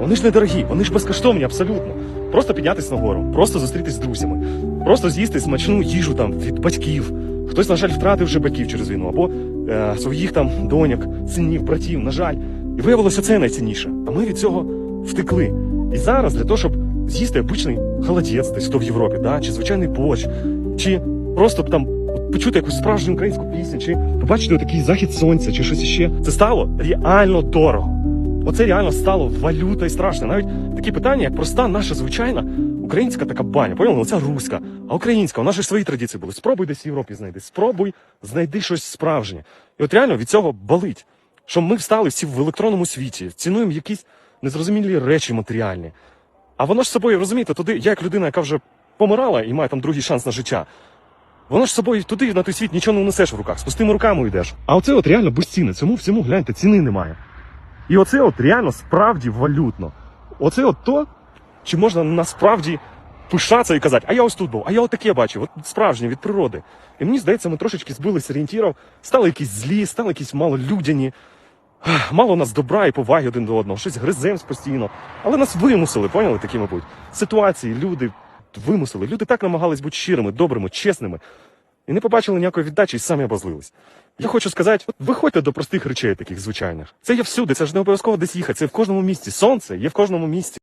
Вони ж недорогі, вони ж безкоштовні абсолютно. Просто піднятися нагору, просто зустрітись з друзями, просто з'їсти смачну їжу там від батьків. Хтось, на жаль, втратив вже батьків через війну, або е, своїх там доньок, синів, братів, на жаль. І виявилося це найцінніше. А ми від цього втекли. І зараз для того, щоб з'їсти обичний холодець, десь хто в Європі, да? чи звичайний борщ, чи просто там почути якусь справжню українську пісню, чи побачити такий захід сонця, чи щось іще. Це стало реально дорого. Оце реально стало валюта і страшно. Навіть такі питання, як проста наша звичайна українська така баня. Поняли? Оця руська, а українська, у нас ж свої традиції були. Спробуй десь в Європі знайди, спробуй знайди щось справжнє. І от реально від цього болить. Що ми встали всі в електронному світі, цінуємо якісь незрозумілі речі матеріальні. А воно ж собою, розумієте, туди, я як людина, яка вже помирала і має там другий шанс на життя. Воно ж собою туди, на той світ, нічого не унесеш в руках, з пустими руками йдеш. А оце от реально безцінне. Цьому всьому гляньте, ціни немає. І оце от реально справді валютно. Оце от то, чи можна насправді пишатися і казати, а я ось тут був, а я отаке бачив, от справжнє від природи. І мені здається, ми трошечки збилися орієнтірів, стали якісь злі, стали якісь малолюдяні. Мало нас добра і поваги один до одного, щось гриземось постійно. Але нас вимусили, поняли такі, мабуть. Ситуації, люди вимусили. Люди так намагались бути щирими, добрими, чесними. І не побачили ніякої віддачі і самі обозлились. Я хочу сказати, от виходьте до простих речей, таких звичайних. Це є всюди, це ж не обов'язково десь їхати. Це в кожному місці. Сонце є в кожному місці.